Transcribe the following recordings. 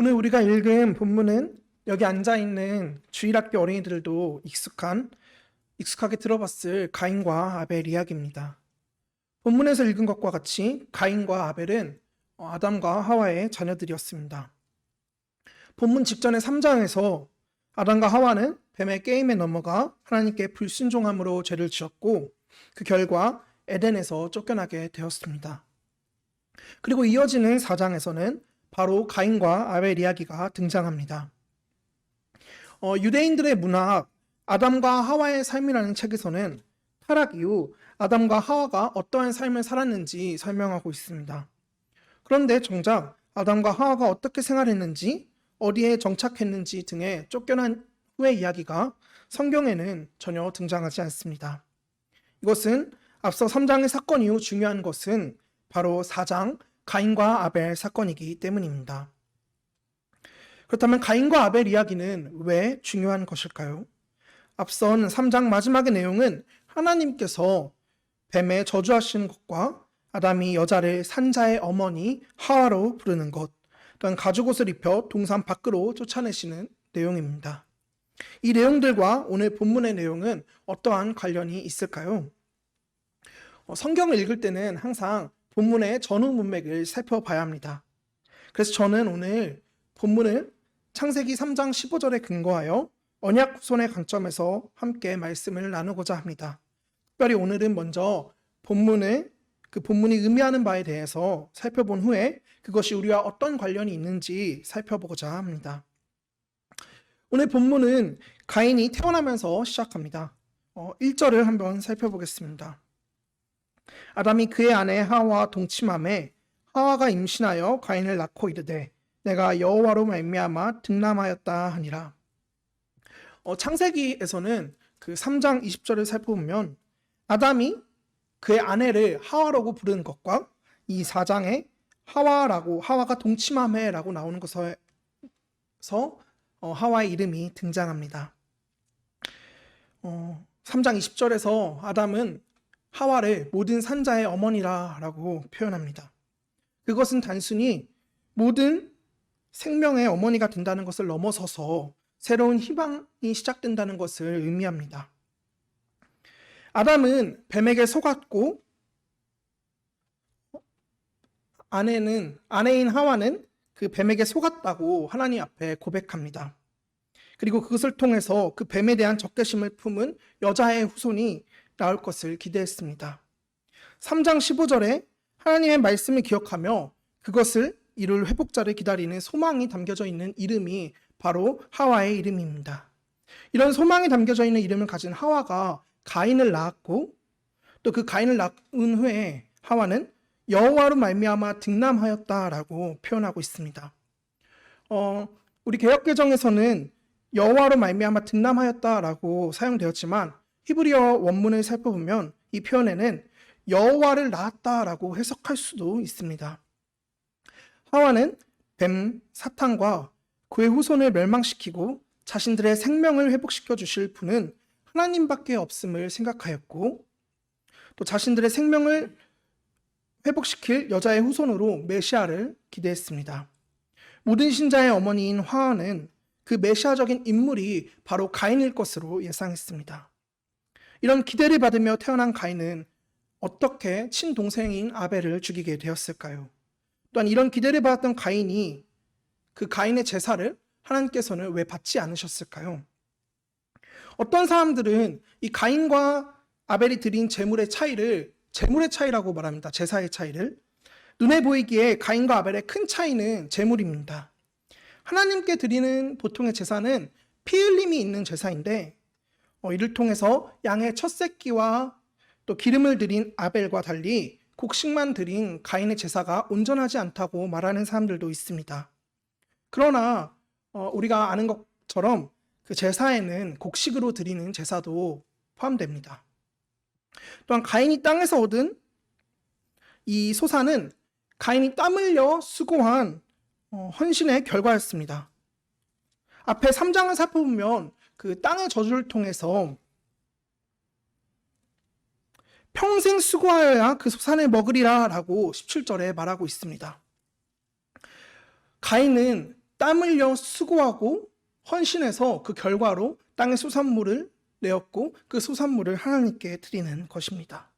오늘 우리가 읽은 본문은 여기 앉아 있는 주일학교 어린이들도 익숙한 익숙하게 들어봤을 가인과 아벨 이야기입니다. 본문에서 읽은 것과 같이 가인과 아벨은 어, 아담과 하와의 자녀들이었습니다. 본문 직전의 3장에서 아담과 하와는 뱀의 게임에 넘어가 하나님께 불순종함으로 죄를 지었고 그 결과 에덴에서 쫓겨나게 되었습니다. 그리고 이어지는 4장에서는 바로 가인과 아벨 이야기가 등장합니다. 어, 유대인들의 문학 아담과 하와의 삶이라는 책에서는 타락 이후 아담과 하와가 어떠한 삶을 살았는지 설명하고 있습니다. 그런데 정작 아담과 하와가 어떻게 생활했는지, 어디에 정착했는지 등의 쫓겨난 후의 이야기가 성경에는 전혀 등장하지 않습니다. 이것은 앞서 3장의 사건 이후 중요한 것은 바로 4장 가인과 아벨 사건이기 때문입니다. 그렇다면 가인과 아벨 이야기는 왜 중요한 것일까요? 앞선 3장 마지막의 내용은 하나님께서 뱀에 저주하시는 것과 아담이 여자를 산자의 어머니 하와로 부르는 것, 또한 가죽 옷을 입혀 동산 밖으로 쫓아내시는 내용입니다. 이 내용들과 오늘 본문의 내용은 어떠한 관련이 있을까요? 어, 성경을 읽을 때는 항상 본문의 전후 문맥을 살펴봐야 합니다. 그래서 저는 오늘 본문을 창세기 3장 15절에 근거하여 언약 후손의 관점에서 함께 말씀을 나누고자 합니다. 특별히 오늘은 먼저 본문을 그 본문이 의미하는 바에 대해서 살펴본 후에 그것이 우리와 어떤 관련이 있는지 살펴보고자 합니다. 오늘 본문은 가인이 태어나면서 시작합니다. 어, 1절을 한번 살펴보겠습니다. 아담이 그의 아내 하와와 동침함에 하와가 임신하여 가인을 낳고 이르되 내가 여호와로 말미암아 등남하였다 하니라. 어, 창세기에서는 그 3장 20절을 살펴보면 아담이 그의 아내를 하와라고 부르는 것과 이 4장에 하와라고 하와가 동침함에라고 나오는 것에서 어, 하와의 이름이 등장합니다. 어, 3장 20절에서 아담은 하와를 모든 산자의 어머니라라고 표현합니다. 그것은 단순히 모든 생명의 어머니가 된다는 것을 넘어서서 새로운 희망이 시작된다는 것을 의미합니다. 아담은 뱀에게 속았고 아내는 아내인 하와는 그 뱀에게 속았다고 하나님 앞에 고백합니다. 그리고 그것을 통해서 그 뱀에 대한 적개심을 품은 여자의 후손이 나올 것을 기대했습니다. 3장 15절에 하나님의 말씀을 기억하며 그것을 이룰 회복자를 기다리는 소망이 담겨져 있는 이름이 바로 하와의 이름입니다. 이런 소망이 담겨져 있는 이름을 가진 하와가 가인을 낳았고 또 그 가인을 낳은 후에 하와는 여호와로 말미암아 등남하였다라고 표현하고 있습니다. 어, 우리 개혁 개정에서는 여호와로 말미암아 등남하였다라고 사용되었지만 히브리어 원문을 살펴보면 이 표현에는 여호와를 낳았다라고 해석할 수도 있습니다. 하와는 뱀 사탄과 그의 후손을 멸망시키고 자신들의 생명을 회복시켜 주실 분은 하나님밖에 없음을 생각하였고 또 자신들의 생명을 회복시킬 여자의 후손으로 메시아를 기대했습니다. 모든 신자의 어머니인 화하는 그 메시아적인 인물이 바로 가인일 것으로 예상했습니다. 이런 기대를 받으며 태어난 가인은 어떻게 친동생인 아벨을 죽이게 되었을까요? 또한 이런 기대를 받았던 가인이 그 가인의 제사를 하나님께서는 왜 받지 않으셨을까요? 어떤 사람들은 이 가인과 아벨이 드린 제물의 차이를 제물의 차이라고 말합니다. 제사의 차이를. 눈에 보이기에 가인과 아벨의 큰 차이는 제물입니다. 하나님께 드리는 보통의 제사는 피 흘림이 있는 제사인데 어, 이를 통해서 양의 첫 새끼와 또 기름을 드린 아벨과 달리 곡식만 드린 가인의 제사가 온전하지 않다고 말하는 사람들도 있습니다. 그러나 어, 우리가 아는 것처럼 그 제사에는 곡식으로 드리는 제사도 포함됩니다. 또한 가인이 땅에서 얻은 이 소사는 가인이 땀 흘려 수고한 어, 헌신의 결과였습니다. 앞에 3장을 살펴보면 그 땅의 저주를 통해서 평생 수고하여야 그 소산을 먹으리라 라고 17절에 말하고 있습니다. 가인은 땀 흘려 수고하고 헌신해서 그 결과로 땅의 수산물을 내었고 그 수산물을 하나님께 드리는 것입니다.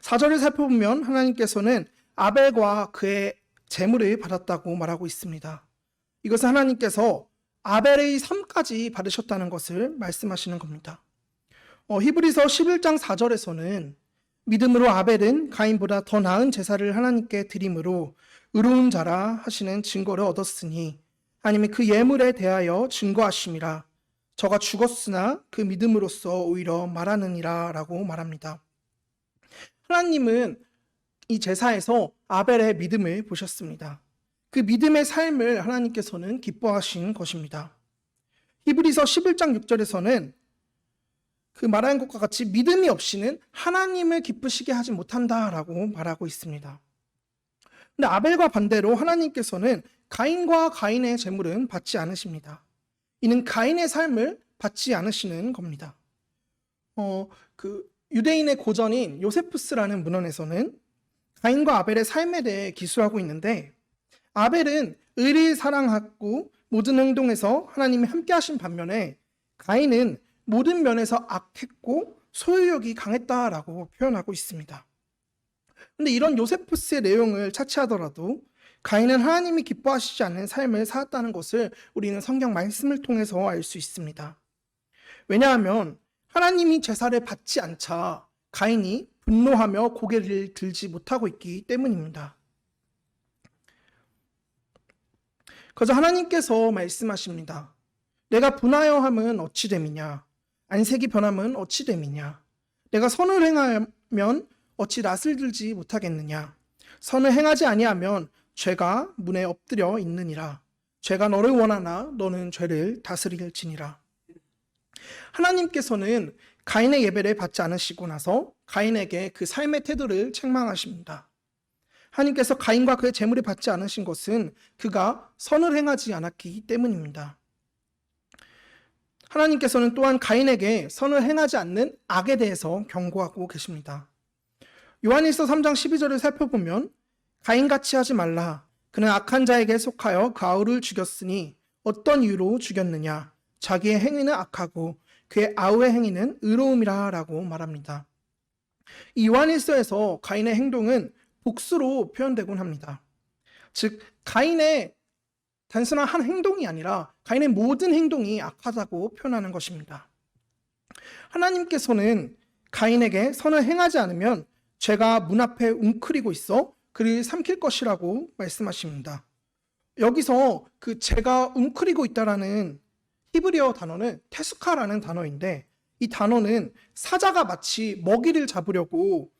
4절을 살펴보면 하나님께서는 아벨과 그의 재물을 받았다고 말하고 있습니다. 이것은 하나님께서 아벨의 삶까지 받으셨다는 것을 말씀하시는 겁니다. 어, 히브리서 11장 4절에서는 믿음으로 아벨은 가인보다 더 나은 제사를 하나님께 드림으로 의로운 자라 하시는 증거를 얻었으니 아니면 그 예물에 대하여 증거하심이라 저가 죽었으나 그 믿음으로써 오히려 말하느니라 라고 말합니다. 하나님은 이 제사에서 아벨의 믿음을 보셨습니다. 그 믿음의 삶을 하나님께서는 기뻐하신 것입니다. 히브리서 11장 6절에서는 그 말하는 것과 같이 믿음이 없이는 하나님을 기쁘시게 하지 못한다라고 말하고 있습니다. 근데 아벨과 반대로 하나님께서는 가인과 가인의 재물은 받지 않으십니다. 이는 가인의 삶을 받지 않으시는 겁니다. 어, 그 유대인의 고전인 요세푸스라는 문헌에서는 가인과 아벨의 삶에 대해 기술하고 있는데 아벨은 의를 사랑하고 모든 행동에서 하나님이 함께 하신 반면에 가인은 모든 면에서 악했고 소유욕이 강했다라고 표현하고 있습니다. 근데 이런 요세푸스의 내용을 차치하더라도 가인은 하나님이 기뻐하시지 않는 삶을 살았다는 것을 우리는 성경 말씀을 통해서 알 수 있습니다. 왜냐하면 하나님이 제사를 받지 않자 가인이 분노하며 고개를 들지 못하고 있기 때문입니다. 그래서 하나님께서 말씀하십니다. 내가 분하여 함은 어찌 됨이냐? 안색이 변함은 어찌 됨이냐? 내가 선을 행하면 어찌 낯을 들지 못하겠느냐? 선을 행하지 아니하면 죄가 문에 엎드려 있느니라. 죄가 너를 원하나 너는 죄를 다스릴지니라. 하나님께서는 가인의 예배를 받지 않으시고 나서 가인에게 그 삶의 태도를 책망하십니다. 하나님께서 가인과 그의 재물을 받지 않으신 것은 그가 선을 행하지 않았기 때문입니다. 하나님께서는 또한 가인에게 선을 행하지 않는 악에 대해서 경고하고 계십니다. 요한일서 3장 12절을 살펴보면 가인같이 하지 말라. 그는 악한 자에게 속하여 그 아우를 죽였으니 어떤 이유로 죽였느냐? 자기의 행위는 악하고 그의 아우의 행위는 의로움이라 라고 말합니다. 이 요한일서에서 가인의 행동은 복수로 표현되곤 합니다. 즉, 가인의 단순한 한 행동이 아니라 가인의 모든 행동이 악하다고 표현하는 것입니다. 하나님께서는 가인에게 선을 행하지 않으면 죄가 문 앞에 웅크리고 있어 그를 삼킬 것이라고 말씀하십니다. 여기서 그 죄가 웅크리고 있다라는 히브리어 단어는 테스카라는 단어인데 이 단어는 사자가 마치 먹이를 잡으려고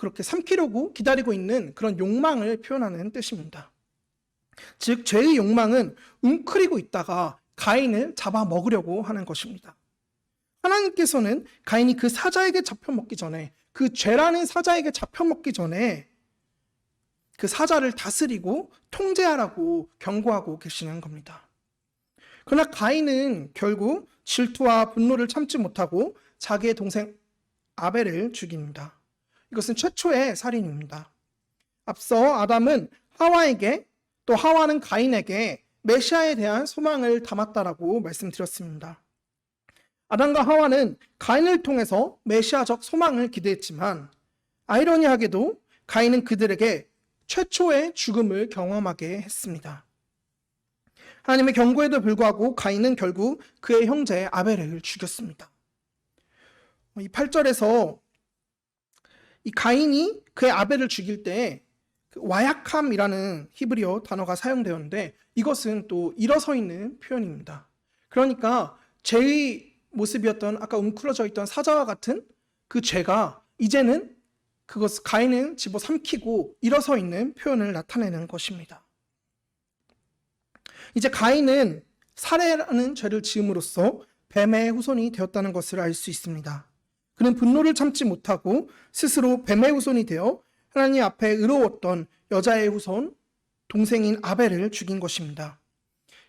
그렇게 삼키려고 기다리고 있는 그런 욕망을 표현하는 뜻입니다. 즉 죄의 욕망은 웅크리고 있다가 가인을 잡아 먹으려고 하는 것입니다. 하나님께서는 가인이 그 사자에게 잡혀 먹기 전에 그 죄라는 사자에게 잡혀 먹기 전에 그 사자를 다스리고 통제하라고 경고하고 계시는 겁니다. 그러나 가인은 결국 질투와 분노를 참지 못하고 자기의 동생 아벨을 죽입니다. 이것은 최초의 살인입니다. 앞서 아담은 하와에게 또 하와는 가인에게 메시아에 대한 소망을 담았다라고 말씀드렸습니다. 아담과 하와는 가인을 통해서 메시아적 소망을 기대했지만 아이러니하게도 가인은 그들에게 최초의 죽음을 경험하게 했습니다. 하나님의 경고에도 불구하고 가인은 결국 그의 형제 아벨을 죽였습니다. 이 8절에서 이 가인이 그의 아벨을 죽일 때 그 와약함이라는 히브리어 단어가 사용되었는데 이것은 또 일어서 있는 표현입니다. 그러니까 죄의 모습이었던 아까 웅크러져 있던 사자와 같은 그 죄가 이제는 그것 가인을 집어 삼키고 일어서 있는 표현을 나타내는 것입니다. 이제 가인은 살해라는 죄를 지음으로써 뱀의 후손이 되었다는 것을 알 수 있습니다. 그는 분노를 참지 못하고 스스로 뱀의 후손이 되어 하나님 앞에 의로웠던 여자의 후손, 동생인 아벨을 죽인 것입니다.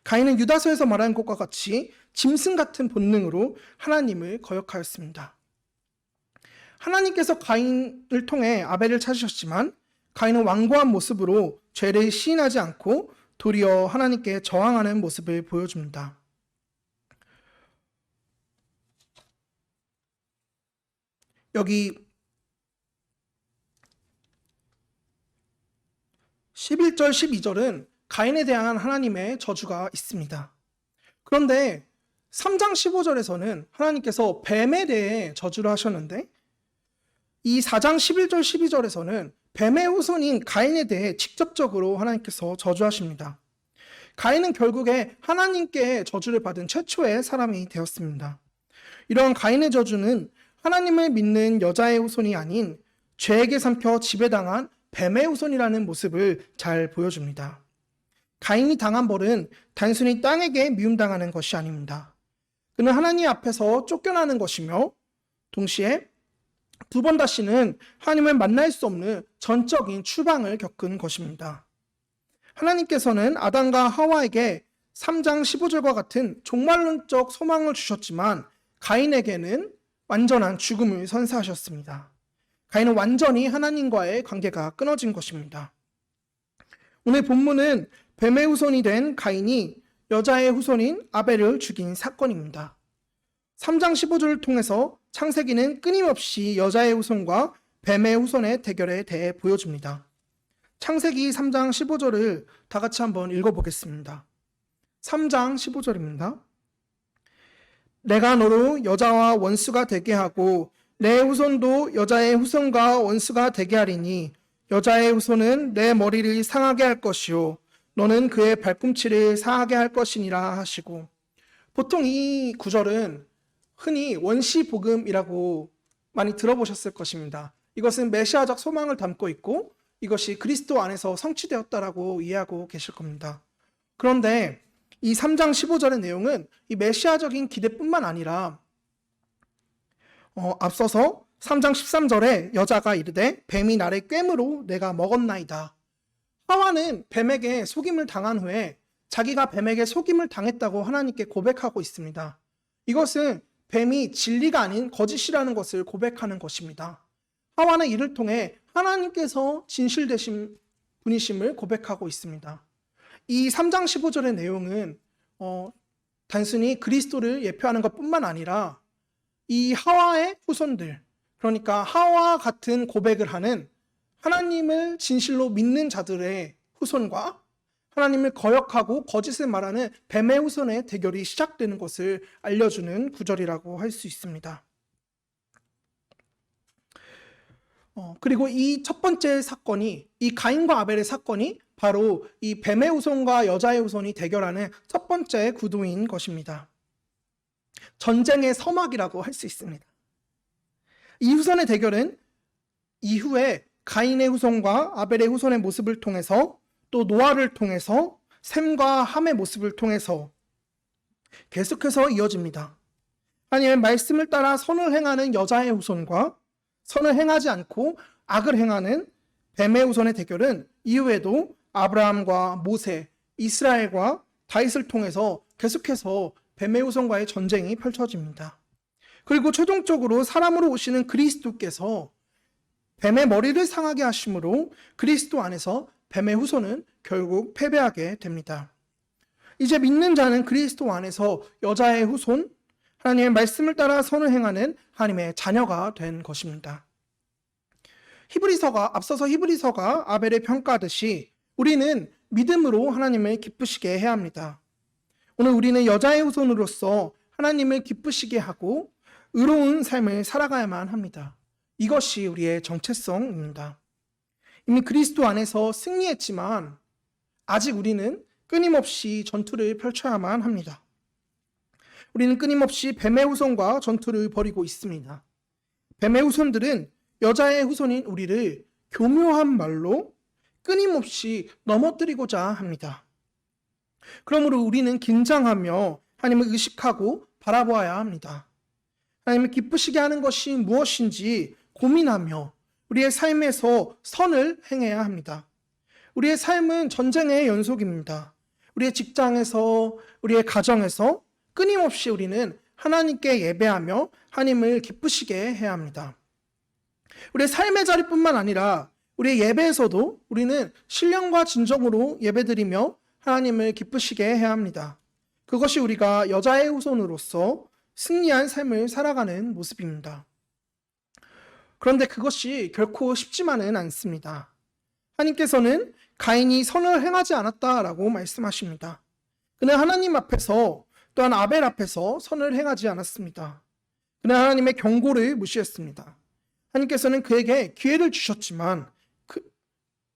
가인은 유다서에서 말한 것과 같이 짐승 같은 본능으로 하나님을 거역하였습니다. 하나님께서 가인을 통해 아벨을 찾으셨지만 가인은 완고한 모습으로 죄를 시인하지 않고 도리어 하나님께 저항하는 모습을 보여줍니다. 여기 11절, 12절은 가인에 대한 하나님의 저주가 있습니다. 그런데 3장 15절에서는 하나님께서 뱀에 대해 저주를 하셨는데 이 4장 11절, 12절에서는 뱀의 후손인 가인에 대해 직접적으로 하나님께서 저주하십니다. 가인은 결국에 하나님께 저주를 받은 최초의 사람이 되었습니다. 이런 가인의 저주는 하나님을 믿는 여자의 후손이 아닌 죄에게 삼켜 지배당한 뱀의 후손이라는 모습을 잘 보여줍니다. 가인이 당한 벌은 단순히 땅에게 미움당하는 것이 아닙니다. 그는 하나님 앞에서 쫓겨나는 것이며 동시에 두 번 다시는 하나님을 만날 수 없는 전적인 추방을 겪은 것입니다. 하나님께서는 아담과 하와에게 3장 15절과 같은 종말론적 소망을 주셨지만 가인에게는 완전한 죽음을 선사하셨습니다. 가인은 완전히 하나님과의 관계가 끊어진 것입니다. 오늘 본문은 뱀의 후손이 된 가인이 여자의 후손인 아벨을 죽인 사건입니다. 3장 15절을 통해서 창세기는 끊임없이 여자의 후손과 뱀의 후손의 대결에 대해 보여줍니다. 창세기 3장 15절을 다 같이 한번 읽어보겠습니다. 3장 15절입니다. 내가 너로 여자와 원수가 되게 하고 내 후손도 여자의 후손과 원수가 되게 하리니 여자의 후손은 내 머리를 상하게 할 것이요 너는 그의 발꿈치를 상하게 할 것이니라 하시고 보통 이 구절은 흔히 원시 복음이라고 많이 들어보셨을 것입니다. 이것은 메시아적 소망을 담고 있고 이것이 그리스도 안에서 성취되었다라고 이해하고 계실 겁니다. 그런데 이 3장 15절의 내용은 이 메시아적인 기대뿐만 아니라 어, 앞서서 3장 13절에 여자가 이르되 뱀이 나를 꿰므로 내가 먹었나이다. 하와는 뱀에게 속임을 당한 후에 자기가 뱀에게 속임을 당했다고 하나님께 고백하고 있습니다. 이것은 뱀이 진리가 아닌 거짓이라는 것을 고백하는 것입니다. 하와는 이를 통해 하나님께서 진실 되신 분이심을 고백하고 있습니다. 이 3장 15절의 내용은 어, 단순히 그리스도를 예표하는 것뿐만 아니라 이 하와의 후손들, 그러니까 하와 같은 고백을 하는 하나님을 진실로 믿는 자들의 후손과 하나님을 거역하고 거짓을 말하는 뱀의 후손의 대결이 시작되는 것을 알려주는 구절이라고 할 수 있습니다. 어, 그리고 이 첫 번째 사건이 이 가인과 아벨의 사건이 바로 이 뱀의 후손과 여자의 후손이 대결하는 첫 번째 구도인 것입니다. 전쟁의 서막이라고 할 수 있습니다. 이 후손의 대결은 이후에 가인의 후손과 아벨의 후손의 모습을 통해서 또 노아를 통해서 샘과 함의 모습을 통해서 계속해서 이어집니다. 하나님의 말씀을 따라 선을 행하는 여자의 후손과 선을 행하지 않고 악을 행하는 뱀의 후손의 대결은 이후에도 아브라함과 모세, 이스라엘과 다윗을 통해서 계속해서 뱀의 후손과의 전쟁이 펼쳐집니다. 그리고 최종적으로 사람으로 오시는 그리스도께서 뱀의 머리를 상하게 하심으로 그리스도 안에서 뱀의 후손은 결국 패배하게 됩니다. 이제 믿는 자는 그리스도 안에서 여자의 후손, 하나님의 말씀을 따라 선을 행하는 하나님의 자녀가 된 것입니다. 히브리서가 앞서서 히브리서가 아벨의 평가하듯이 우리는 믿음으로 하나님을 기쁘시게 해야 합니다. 오늘 우리는 여자의 후손으로서 하나님을 기쁘시게 하고 의로운 삶을 살아가야만 합니다. 이것이 우리의 정체성입니다. 이미 그리스도 안에서 승리했지만 아직 우리는 끊임없이 전투를 펼쳐야만 합니다. 우리는 끊임없이 뱀의 후손과 전투를 벌이고 있습니다. 뱀의 후손들은 여자의 후손인 우리를 교묘한 말로 끊임없이 넘어뜨리고자 합니다. 그러므로 우리는 긴장하며 하나님을 의식하고 바라보아야 합니다. 하나님을 기쁘시게 하는 것이 무엇인지 고민하며 우리의 삶에서 선을 행해야 합니다. 우리의 삶은 전쟁의 연속입니다. 우리의 직장에서, 우리의 가정에서 끊임없이 우리는 하나님께 예배하며 하나님을 기쁘시게 해야 합니다. 우리의 삶의 자리뿐만 아니라 우리의 예배에서도 우리는 신령과 진정으로 예배드리며 하나님을 기쁘시게 해야 합니다. 그것이 우리가 여자의 후손으로서 승리한 삶을 살아가는 모습입니다. 그런데 그것이 결코 쉽지만은 않습니다. 하나님께서는 가인이 선을 행하지 않았다라고 말씀하십니다. 그는 하나님 앞에서 또한 아벨 앞에서 선을 행하지 않았습니다. 그는 하나님의 경고를 무시했습니다. 하나님께서는 그에게 기회를 주셨지만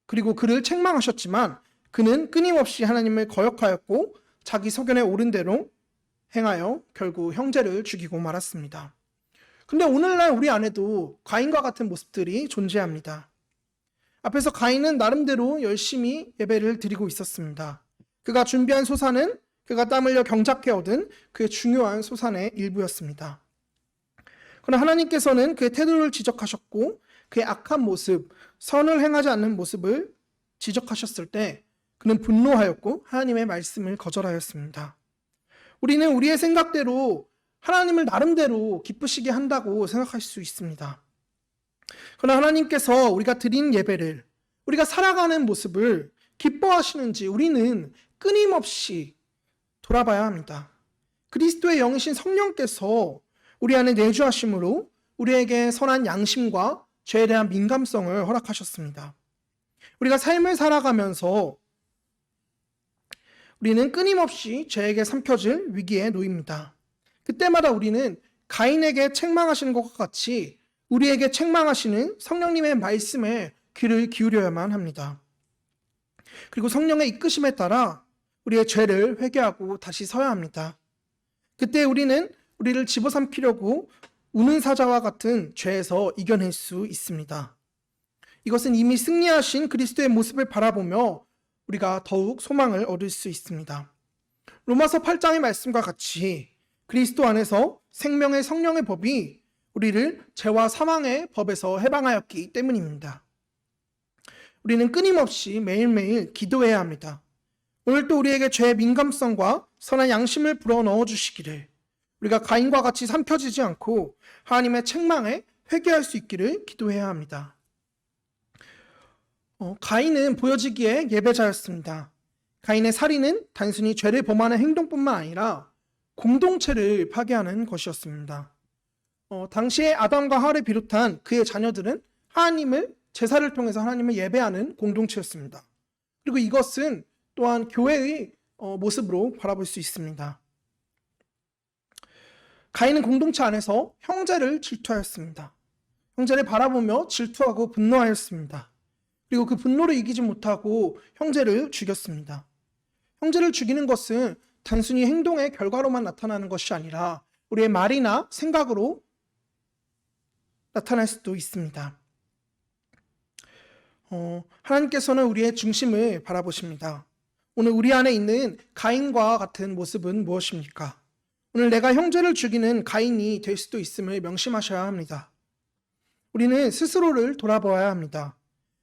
그, 그리고 그를 책망하셨지만 그는 끊임없이 하나님을 거역하였고 자기 소견에 옳은 대로 행하여 결국 형제를 죽이고 말았습니다. 근데 오늘날 우리 안에도 가인과 같은 모습들이 존재합니다. 앞에서 가인은 나름대로 열심히 예배를 드리고 있었습니다. 그가 준비한 소산은 그가 땀 흘려 경작해 얻은 그의 중요한 소산의 일부였습니다. 그러나 하나님께서는 그의 태도를 지적하셨고 그의 악한 모습, 선을 행하지 않는 모습을 지적하셨을 때 그는 분노하였고 하나님의 말씀을 거절하였습니다. 우리는 우리의 생각대로 하나님을 나름대로 기쁘시게 한다고 생각할 수 있습니다. 그러나 하나님께서 우리가 드린 예배를 우리가 살아가는 모습을 기뻐하시는지 우리는 끊임없이 돌아봐야 합니다. 그리스도의 영이신 성령께서 우리 안에 내주하심으로 우리에게 선한 양심과 죄에 대한 민감성을 허락하셨습니다. 우리가 삶을 살아가면서 우리는 끊임없이 죄에게 삼켜질 위기에 놓입니다. 그때마다 우리는 가인에게 책망하시는 것과 같이 우리에게 책망하시는 성령님의 말씀에 귀를 기울여야만 합니다. 그리고 성령의 이끄심에 따라 우리의 죄를 회개하고 다시 서야 합니다. 그때 우리는 우리를 집어삼키려고 우는 사자와 같은 죄에서 이겨낼 수 있습니다. 이것은 이미 승리하신 그리스도의 모습을 바라보며 우리가 더욱 소망을 얻을 수 있습니다. 로마서 8장의 말씀과 같이 그리스도 안에서 생명의 성령의 법이 우리를 죄와 사망의 법에서 해방하였기 때문입니다. 우리는 끊임없이 매일매일 기도해야 합니다. 오늘 또 우리에게 죄의 민감성과 선한 양심을 불어 넣어 주시기를 우리가 가인과 같이 삼켜지지 않고 하나님의 책망에 회개할 수 있기를 기도해야 합니다. 어, 가인은 보여지기에 예배자였습니다. 가인의 살인은 단순히 죄를 범하는 행동뿐만 아니라 공동체를 파괴하는 것이었습니다. 어, 당시에 아담과 하를 비롯한 그의 자녀들은 하나님을 제사를 통해서 하나님을 예배하는 공동체였습니다. 그리고 이것은 또한 교회의 어, 모습으로 바라볼 수 있습니다. 가인은 공동체 안에서 형제를 질투하였습니다. 형제를 바라보며 질투하고 분노하였습니다. 그리고 그 분노를 이기지 못하고 형제를 죽였습니다. 형제를 죽이는 것은 단순히 행동의 결과로만 나타나는 것이 아니라 우리의 말이나 생각으로 나타날 수도 있습니다. 어, 하나님께서는 우리의 중심을 바라보십니다. 오늘 우리 안에 있는 가인과 같은 모습은 무엇입니까? 오늘 내가 형제를 죽이는 가인이 될 수도 있음을 명심하셔야 합니다. 우리는 스스로를 돌아보아야 합니다.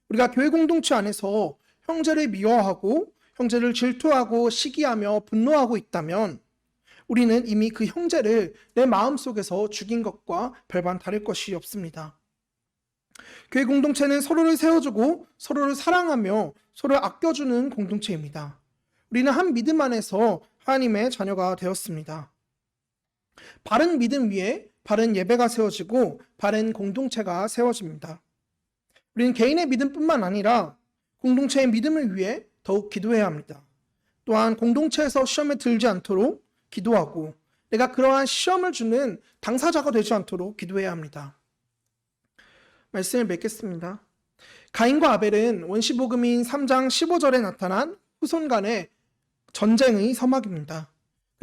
우리가 교회 공동체 안에서 형제를 미워하고 형제를 질투하고 시기하며 분노하고 있다면 우리는 이미 그 형제를 내 마음 속에서 죽인 것과 별반 다를 것이 없습니다. 교회 공동체는 서로를 세워주고 서로를 사랑하며 서로를 아껴주는 공동체입니다. 우리는 한 믿음 안에서 하나님의 자녀가 되었습니다. 바른 믿음 위에 바른 예배가 세워지고 바른 공동체가 세워집니다. 우리는 개인의 믿음뿐만 아니라 공동체의 믿음을 위해 더욱 기도해야 합니다. 또한 공동체에서 시험에 들지 않도록 기도하고 내가 그러한 시험을 주는 당사자가 되지 않도록 기도해야 합니다. 말씀을 맺겠습니다. 가인과 아벨은 원시복음인 3장 15절에 나타난 후손 간의 전쟁의 서막입니다.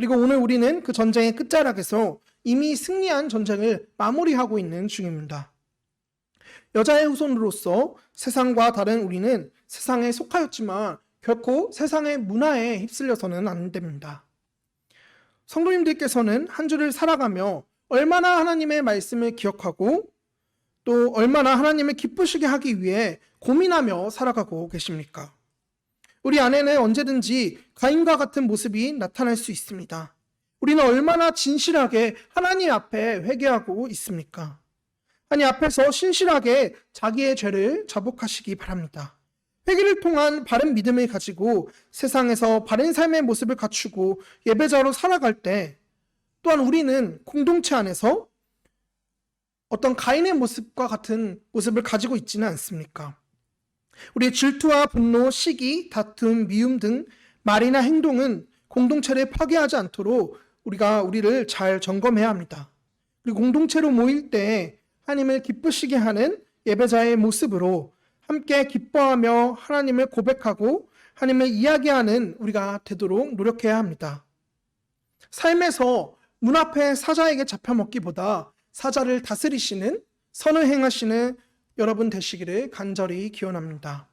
그리고 오늘 우리는 그 전쟁의 끝자락에서 이미 승리한 전쟁을 마무리하고 있는 중입니다. 여자의 후손으로서 세상과 다른 우리는 세상에 속하였지만 결코 세상의 문화에 휩쓸려서는 안 됩니다. 성도님들께서는 한 주를 살아가며 얼마나 하나님의 말씀을 기억하고 또 얼마나 하나님을 기쁘시게 하기 위해 고민하며 살아가고 계십니까? 우리 안에는 언제든지 가인과 같은 모습이 나타날 수 있습니다. 우리는 얼마나 진실하게 하나님 앞에 회개하고 있습니까? 하나님 앞에서 신실하게 자기의 죄를 자복하시기 바랍니다. 회개를 통한 바른 믿음을 가지고 세상에서 바른 삶의 모습을 갖추고 예배자로 살아갈 때 또한 우리는 공동체 안에서 어떤 가인의 모습과 같은 모습을 가지고 있지는 않습니까? 우리의 질투와 분노, 시기, 다툼, 미움 등 말이나 행동은 공동체를 파괴하지 않도록 우리가 우리를 잘 점검해야 합니다. 그리고 공동체로 모일 때 하나님을 기쁘시게 하는 예배자의 모습으로 함께 기뻐하며 하나님을 고백하고 하나님을 이야기하는 우리가 되도록 노력해야 합니다. 삶에서 문 앞에 사자에게 잡혀먹기보다 사자를 다스리시는 선을 행하시는 여러분 되시기를 간절히 기원합니다.